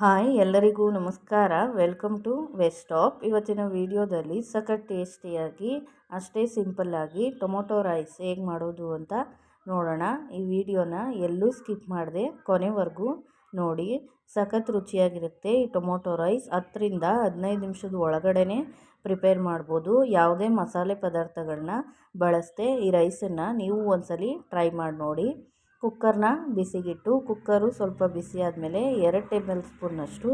Hi ಎಲ್ಲರಿಗೂ ನಮಸ್ಕಾರ. Welcome to West ಇವತ್ತಿನ ವಿಡಿಯೋದಲ್ಲಿ ಸಖತ್ ಟೇಸ್ಟಿಯಾಗಿ, ಅಷ್ಟೇ ಸಿಂಪಲ್ಲಾಗಿ ಟೊಮೊಟೊ ರೈಸ್ ಹೇಗೆ ಮಾಡೋದು ಅಂತ ನೋಡೋಣ. ಈ ವಿಡಿಯೋನ ಎಲ್ಲೂ ಸ್ಕಿಪ್ ಮಾಡಿದೆ ಕೊನೆವರೆಗೂ ನೋಡಿ. ಸಖತ್ ರುಚಿಯಾಗಿರುತ್ತೆ ಈ ಟೊಮೊಟೊ ರೈಸ್. ಹತ್ತರಿಂದ ಹದಿನೈದು ನಿಮಿಷದ ಒಳಗಡೆ ಪ್ರಿಪೇರ್ ಮಾಡ್ಬೋದು. ಯಾವುದೇ ಮಸಾಲೆ ಪದಾರ್ಥಗಳನ್ನ ಬಳಸದೆ ಈ ರೈಸನ್ನು ನೀವು ಒಂದ್ಸಲಿ ಟ್ರೈ ಮಾಡಿ ನೋಡಿ. ಕುಕ್ಕರ್ನ ಬಿಸಿಗಿಟ್ಟು, ಕುಕ್ಕರು ಸ್ವಲ್ಪ ಬಿಸಿ ಆದಮೇಲೆ ಎರಡು ಟೇಬಲ್ ಸ್ಪೂನ್ನಷ್ಟು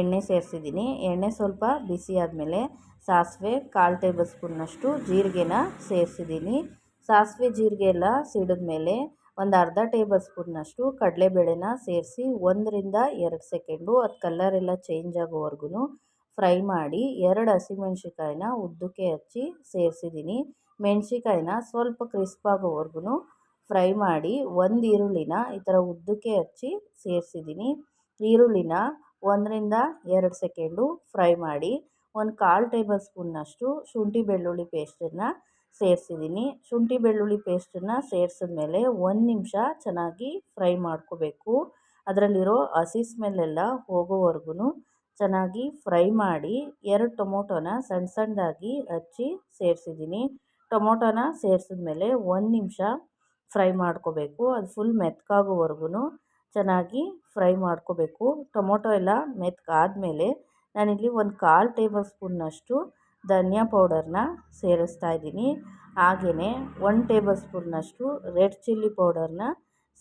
ಎಣ್ಣೆ ಸೇರಿಸಿದ್ದೀನಿ. ಎಣ್ಣೆ ಸ್ವಲ್ಪ ಬಿಸಿ ಆದಮೇಲೆ ಸಾಸಿವೆ, ಕಾಲು ಟೇಬಲ್ ಸ್ಪೂನ್ನಷ್ಟು ಜೀರಿಗೆನ ಸೇರಿಸಿದ್ದೀನಿ. ಸಾಸಿವೆ, ಜೀರಿಗೆ ಎಲ್ಲ ಸಿಡಿದ್ಮೇಲೆ ಒಂದು ಅರ್ಧ ಟೇಬಲ್ ಸ್ಪೂನ್ನಷ್ಟು ಕಡಲೆಬೇಳೆನ ಸೇರಿಸಿ ಒಂದರಿಂದ ಎರಡು ಸೆಕೆಂಡು ಅದು ಕಲ್ಲರೆಲ್ಲ ಚೇಂಜ್ ಆಗೋವರೆಗೂ ಫ್ರೈ ಮಾಡಿ ಎರಡು ಹಸಿಮೆಣ್ಸಿಕಾಯಿನ ಉದ್ದಕ್ಕೆ ಹಚ್ಚಿ ಸೇರಿಸಿದ್ದೀನಿ. ಮೆಣಸಿಕಾಯಿನ ಸ್ವಲ್ಪ ಕ್ರಿಸ್ಪ್ ಆಗೋವರೆಗೂ ಫ್ರೈ ಮಾಡಿ ಒಂದು ಈರುಳ್ಳಿನ ಈ ಥರ ಉದ್ದಕ್ಕೆ ಹಚ್ಚಿ ಸೇರಿಸಿದ್ದೀನಿ. ಈರುಳ್ಳಿನ ಒಂದರಿಂದ ಎರಡು ಸೆಕೆಂಡು ಫ್ರೈ ಮಾಡಿ ಒಂದು ಕಾಲು ಟೇಬಲ್ ಸ್ಪೂನ್ನಷ್ಟು ಶುಂಠಿ ಬೆಳ್ಳುಳ್ಳಿ ಪೇಸ್ಟನ್ನು ಸೇರಿಸಿದ್ದೀನಿ. ಶುಂಠಿ ಬೆಳ್ಳುಳ್ಳಿ ಪೇಸ್ಟನ್ನು ಸೇರಿಸಿದ್ಮೇಲೆ ಒಂದು ನಿಮಿಷ ಚೆನ್ನಾಗಿ ಫ್ರೈ ಮಾಡ್ಕೋಬೇಕು. ಅದರಲ್ಲಿರೋ ಹಸಿ ಸ್ಮೆಲ್ಲೆಲ್ಲ ಹೋಗೋವರೆಗೂ ಚೆನ್ನಾಗಿ ಫ್ರೈ ಮಾಡಿ ಎರಡು ಟೊಮೊಟೊನ ಸಣ್ಣ ಸಣ್ಣದಾಗಿ ಹಚ್ಚಿ ಸೇರಿಸಿದ್ದೀನಿ. ಟೊಮೊಟೊನ ಸೇರಿಸಿದ್ಮೇಲೆ ಒಂದು ನಿಮಿಷ ಫ್ರೈ ಮಾಡ್ಕೋಬೇಕು. ಅದು ಫುಲ್ ಮೆತ್ತಗಾಗೋವರ್ಗೂ ಚೆನ್ನಾಗಿ ಫ್ರೈ ಮಾಡ್ಕೋಬೇಕು. ಟೊಮೊಟೊ ಎಲ್ಲ ಮೆತ್ತಗಾದ್ಮೇಲೆ ನಾನಿಲ್ಲಿ ಒಂದು ಕಾಲು ಟೇಬಲ್ ಸ್ಪೂನ್ನಷ್ಟು ಧನಿಯಾ ಪೌಡರ್ನ ಸೇರಿಸ್ತಾ ಇದ್ದೀನಿ ಹಾಗೆಯೇ ಒನ್ ಟೇಬಲ್ ಸ್ಪೂನ್ನಷ್ಟು ರೆಡ್ ಚಿಲ್ಲಿ ಪೌಡರ್ನ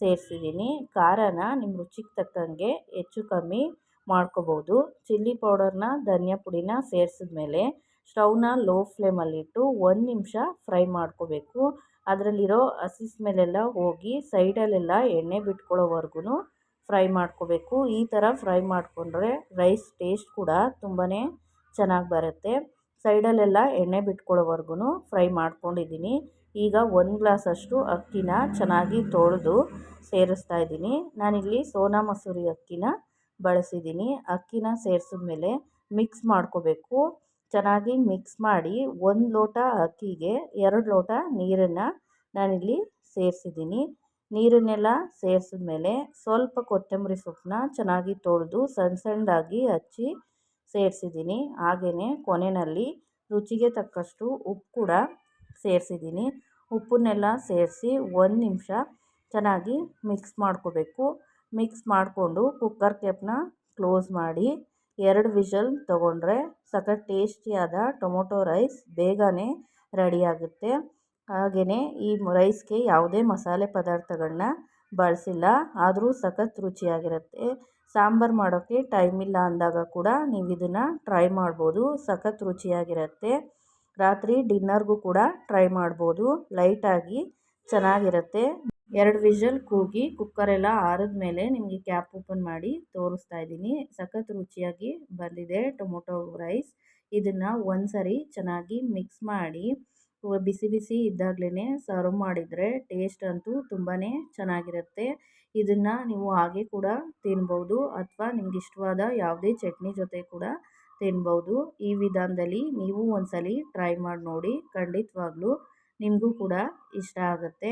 ಸೇರಿಸಿದ್ದೀನಿ. ಖಾರನ ನಿಮ್ಮ ರುಚಿಗೆ ತಕ್ಕಂಗೆ ಹೆಚ್ಚು ಕಮ್ಮಿ ಮಾಡ್ಕೋಬೋದು. ಚಿಲ್ಲಿ ಪೌಡರ್ನ ಧನಿಯಾ ಪುಡಿನ ಸೇರಿಸಿದ್ಮೇಲೆ ಸ್ಟವ್ನ ಲೋ ಫ್ಲೇಮಲ್ಲಿಟ್ಟು ಒಂದು ನಿಮಿಷ ಫ್ರೈ ಮಾಡ್ಕೋಬೇಕು. ಅದರಲ್ಲಿರೋ ಹಸಿಸ್ ಮೇಲೆಲ್ಲ ಹೋಗಿ ಸೈಡಲ್ಲೆಲ್ಲ ಎಣ್ಣೆ ಬಿಟ್ಕೊಳ್ಳೋವರೆಗೂ ಫ್ರೈ ಮಾಡ್ಕೋಬೇಕು. ಈ ಥರ ಫ್ರೈ ಮಾಡಿಕೊಂಡ್ರೆ ರೈಸ್ ಟೇಸ್ಟ್ ಕೂಡ ತುಂಬಾ ಚೆನ್ನಾಗಿ ಬರುತ್ತೆ. ಸೈಡಲ್ಲೆಲ್ಲ ಎಣ್ಣೆ ಬಿಟ್ಕೊಳ್ಳೋವರೆಗೂ ಫ್ರೈ ಮಾಡ್ಕೊಂಡಿದ್ದೀನಿ. ಈಗ ಒಂದು ಗ್ಲಾಸಷ್ಟು ಅಕ್ಕಿನ ಚೆನ್ನಾಗಿ ತೊಳೆದು ಸೇರಿಸ್ತಾ ಇದ್ದೀನಿ. ನಾನಿಲ್ಲಿ ಸೋನಾ ಮಸೂರಿ ಅಕ್ಕಿನ ಬಳಸಿದ್ದೀನಿ. ಅಕ್ಕಿನ ಸೇರಿಸಿದ್ಮೇಲೆ ಮಿಕ್ಸ್ ಮಾಡ್ಕೋಬೇಕು. ಚೆನ್ನಾಗಿ ಮಿಕ್ಸ್ ಮಾಡಿ ಒಂದು ಲೋಟ ಅಕ್ಕಿಗೆ ಎರಡು ಲೋಟ ನೀರನ್ನು ನಾನಿಲ್ಲಿ ಸೇರಿಸಿದ್ದೀನಿ. ನೀರನ್ನೆಲ್ಲ ಸೇರಿಸಿದ ಮೇಲೆ ಸ್ವಲ್ಪ ಕೊತ್ತಂಬರಿ ಸೊಪ್ಪನ್ನ ಚೆನ್ನಾಗಿ ತೊಳೆದು ಸಣ್ಣ ಸಣ್ಣದಾಗಿ ಹಚ್ಚಿ ಸೇರಿಸಿದ್ದೀನಿ. ಹಾಗೆಯೇ ಕೊನೆಯಲ್ಲಿ ರುಚಿಗೆ ತಕ್ಕಷ್ಟು ಉಪ್ಪು ಕೂಡ ಸೇರಿಸಿದ್ದೀನಿ. ಉಪ್ಪನ್ನೆಲ್ಲ ಸೇರಿಸಿ ಒಂದು ನಿಮಿಷ ಚೆನ್ನಾಗಿ ಮಿಕ್ಸ್ ಮಾಡ್ಕೋಬೇಕು. ಮಿಕ್ಸ್ ಮಾಡಿಕೊಂಡು ಕುಕ್ಕರ್ ಕ್ಯಾಪನ್ನ ಕ್ಲೋಸ್ ಮಾಡಿ ಎರಡು ವಿಷಲ್ ತೊಗೊಂಡ್ರೆ ಸಖತ್ ಟೇಸ್ಟಿಯಾದ ಟೊಮೊಟೊ ರೈಸ್ ಬೇಗನೆ ರೆಡಿಯಾಗುತ್ತೆ. ಹಾಗೆಯೇ ಈ ರೈಸ್ಗೆ ಯಾವುದೇ ಮಸಾಲೆ ಪದಾರ್ಥಗಳನ್ನ ಬಳಸಿಲ್ಲ, ಆದರೂ ಸಖತ್ ರುಚಿಯಾಗಿರುತ್ತೆ. ಸಾಂಬಾರು ಮಾಡೋಕ್ಕೆ ಟೈಮ್ ಇಲ್ಲ ಅಂದಾಗ ಕೂಡ ನೀವು ಇದನ್ನು ಟ್ರೈ ಮಾಡ್ಬೋದು, ಸಖತ್ ರುಚಿಯಾಗಿರುತ್ತೆ. ರಾತ್ರಿ ಡಿನ್ನರ್ಗೂ ಕೂಡ ಟ್ರೈ ಮಾಡ್ಬೋದು, ಲೈಟಾಗಿ ಚೆನ್ನಾಗಿರುತ್ತೆ. ಎರಡು ವಿಷಲ್ ಕೂಗಿ ಕುಕ್ಕರೆಲ್ಲ ಆರಿದ ಮೇಲೆ ನಿಮಗೆ ಕ್ಯಾಪ್ ಓಪನ್ ಮಾಡಿ ತೋರಿಸ್ತಾ ಇದ್ದೀನಿ. ಸಖತ್ ರುಚಿಯಾಗಿ ಬಂದಿದೆ ಟೊಮೊಟೊ ರೈಸ್. ಇದನ್ನು ಒಂದ್ಸರಿ ಚೆನ್ನಾಗಿ ಮಿಕ್ಸ್ ಮಾಡಿ ಬಿಸಿ ಬಿಸಿ ಇದ್ದಾಗಲೇ ಸರ್ವ್ ಮಾಡಿದರೆ ಟೇಸ್ಟ್ ಅಂತೂ ತುಂಬಾ ಚೆನ್ನಾಗಿರುತ್ತೆ. ಇದನ್ನು ನೀವು ಹಾಗೆ ಕೂಡ ತಿನ್ಬೋದು ಅಥವಾ ನಿಮ್ಗೆ ಇಷ್ಟವಾದ ಯಾವುದೇ ಚಟ್ನಿ ಜೊತೆ ಕೂಡ ತಿನ್ಬೋದು. ಈ ವಿಧಾನದಲ್ಲಿ ನೀವು ಒಂದ್ಸಲಿ ಟ್ರೈ ಮಾಡಿ ನೋಡಿ ಖಂಡಿತವಾಗ್ಲೂ ನಿಮಗೂ ಕೂಡ ಇಷ್ಟ ಆಗುತ್ತೆ.